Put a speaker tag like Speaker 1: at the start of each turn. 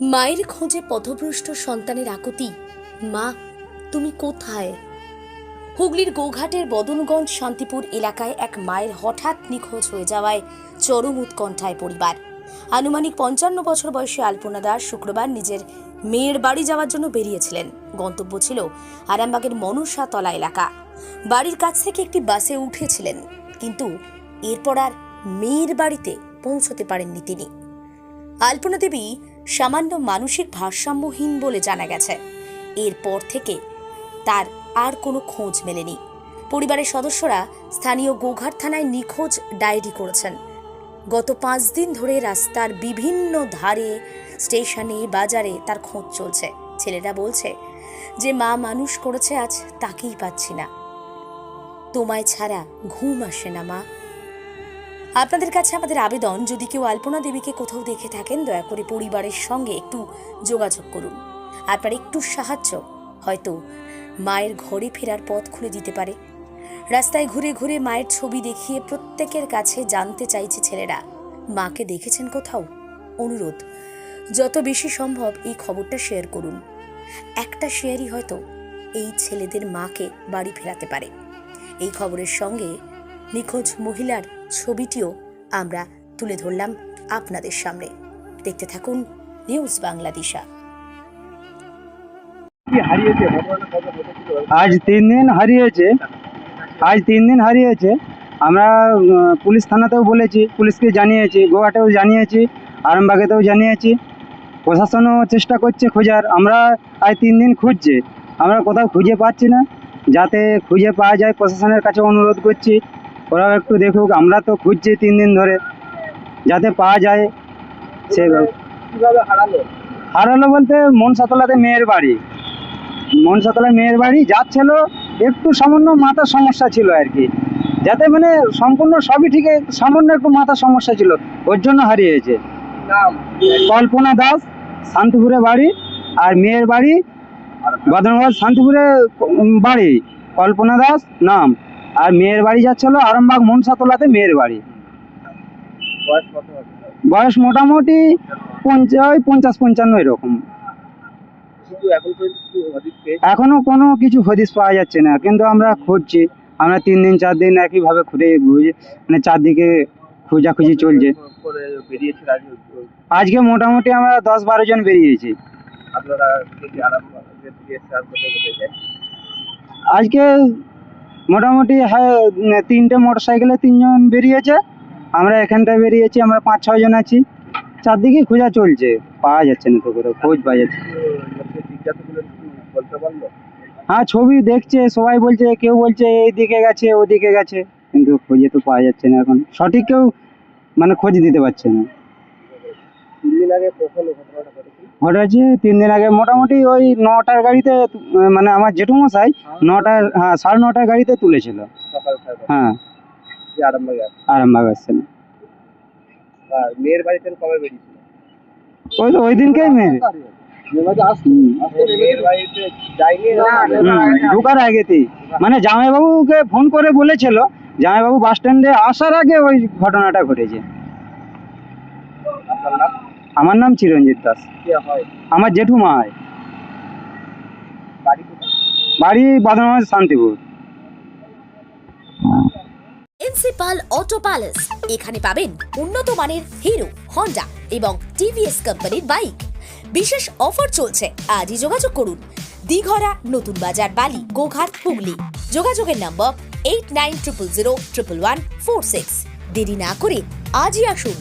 Speaker 1: মায়ের খোঁজে পথভ্রষ্ট সন্তানের আকুতি। মা, তুমি কোথায়? হুগলির গোঘাটের বদনগঞ্জ শান্তিপুর এলাকায় এক মায়ের হঠাৎ নিখোঁজ হয়ে যাওয়ায় চরম উৎকণ্ঠায় পরিবার। আনুমানিক পঞ্চান্ন বছর বয়সী আলপনা দাস শুক্রবার নিজের মেয়ের বাড়ি যাওয়ার জন্য বেরিয়েছিলেন। গন্তব্য ছিল আরামবাগের মনসা তলা এলাকা। বাড়ির কাছ থেকে একটি বাসে উঠেছিলেন, কিন্তু এরপর আর মেয়ের বাড়িতে পৌঁছতে পারেননি তিনি। আলপনা দেবী সামান্য মানসিক ভারসাম্যহীন বলে জানা গেছে। এরপর থেকে তার আর কোনো খোঁজ মেলেনি। পরিবারের সদস্যরা স্থানীয় গোঘাট থানায় নিখোঁজ ডায়েরি করেছেন। গত পাঁচ দিন ধরে রাস্তার বিভিন্ন ধারে, স্টেশনে, বাজারে তার খোঁজ চলছে। ছেলেরা বলছে যে মা মানুষ করেছে আজ তাকেই পাচ্ছি না। তোমায় ছাড়া ঘুম আসে না মা। আপনাদের কাছে আমাদের আবেদন, যদি কেউ আলপনা দেবীকে কোথাও দেখে থাকেন, দয়া করে পরিবারের সঙ্গে একটু যোগাযোগ করুন। আপনার একটু সাহায্য, হয়তো মায়ের ঘরে ফেরার পথ খুলে দিতে পারে। রাস্তায় ঘুরে ঘুরে মায়ের ছবি দেখিয়ে প্রত্যেকের কাছে জানতে চাইছে ছেলেরা। মাকে দেখেছেন কোথাও? অনুরোধ, যত বেশি সম্ভব এই খবরটা শেয়ার করুন। একটা শেয়ারই হয়তো এই ছেলেদের মাকে বাড়ি ফেরাতে পারে। এই খবরের সঙ্গে নিখোঁজ মহিলার ছবিটিও আমরা তুলে ধরলাম আপনাদের সামনে। দেখতে থাকুন নিউজ বাংলাদেশা
Speaker 2: কবে ঘটেছিল?
Speaker 3: আজ তিন দিন হারিয়েছে। আজ তিন দিন হারিয়েছে। আমরা পুলিশ থানাতেও বলেছি পুলিশকে জানিয়েছি গোয়াটেও জানিয়েছি আরামবাগেতেও জানিয়েছি। প্রশাসনও চেষ্টা করছে খোঁজার। আমরা আজ তিন দিন খুঁজছি। আমরা কোথাও খুঁজে পাচ্ছি না। যাতে খুঁজে পাওয়া যায় প্রশাসনের কাছে অনুরোধ করছি। ওরাও একটু দেখুক আমরা তো খুঁজছি তিন দিন ধরে যাতে পাওয়া যায় সে
Speaker 2: হারালো?
Speaker 3: হারালো বলতে মনসাতলাতে মেয়ের বাড়ি। মনসাতলা মেয়ের বাড়ি যাচ্ছিল একটু সামান্য মাথার সমস্যা ছিল আর কি। যাতে মানে সম্পূর্ণ সবই ঠিক সামান্য একটু মাথার সমস্যা ছিল ওর জন্য হারিয়েছে। কল্পনা দাস শান্তিপুরে বাড়ি আর মেয়ের বাড়ি বদনগঞ্জ শান্তিপুরে বাড়ি। কল্পনা দাস নাম? আর মেয়ের বাড়ি যাচ্ছিল আরামবাগ মনসাতলাতে মেয়ের বাড়ি।
Speaker 2: বয়স
Speaker 3: মোটামুটি পঞ্চা ওই পঞ্চাশ পঞ্চান্ন এরকম।
Speaker 2: এখন
Speaker 3: কোনো কিছু হদিস পাওয়া যাচ্ছে না কিন্তু আমরা খুঁজছি। আমরা তিন দিন চার দিন একইভাবে খুঁজে মানে চারদিকে খোঁজাখুঁজি চলছে। আজকে মোটামুটি আমরা দশ বারো জন বেরিয়েছি। আজকে মোটামুটি হ্যাঁ তিনটে মোটর সাইকেলে তিনজন বেরিয়েছে। আমরা এখানটায় বেরিয়েছি, আমরা পাঁচ, ছয় জন আছি। চারদিকে খোঁজা চলছে। পাওয়া যাচ্ছে না তো কোথাও, খোঁজ পাওয়া যাচ্ছে হ্যাঁ ছবি দেখছে, সবাই বলছে, কেউ বলছে, এই দিকে গেছে, ওদিকে গেছে। কিন্তু খুঁজে তো পাওয়া যাচ্ছে না এখন। সঠিক কেউ মানে খোঁজ দিতে পারছে না।
Speaker 2: তিন দিন আগে ঘটনাটা ঘটেছিল
Speaker 3: ঘটেছে তিন দিন আগে মোটামুটি ওই নটার গাড়িতে মানে আমার জেঠুমশাই নটার হ্যাঁ সাড়ে নটার গাড়িতে তুলেছিল। হ্যাঁ।
Speaker 2: আরামবাগে কবে বেরিয়েছিল?
Speaker 3: ওই তো ওই দিনকেই মেরে
Speaker 2: মেয়ের
Speaker 3: হুম, আগেতেই মানে জামাইবাবুকে ফোন করে বলেছিল জামাইবাবু বাস স্ট্যান্ডে আসার আগে ওই ঘটনাটা ঘটেছে।
Speaker 2: আপনার নাম?
Speaker 3: আমার নাম চিরঞ্জিত দাস।
Speaker 2: কি হয়।
Speaker 3: আমার জেঠুমা হয়।
Speaker 2: বাড়ি কোথায়?
Speaker 3: বাড়ি শান্তিপুর।
Speaker 1: প্রিন্সিপাল অটো প্যালেস এখানে পাবেন উন্নত মানের হিরো হন্ডা এবং টিভিএস কোম্পানির বাইক। বিশেষ অফার চলছে আজই যোগাযোগ করুন। দিঘরা নতুন বাজার বালি গোঘাট হুগলি। যোগাযোগের number eight nine triple zero triple one four six দেরি না করে আজই আসুন।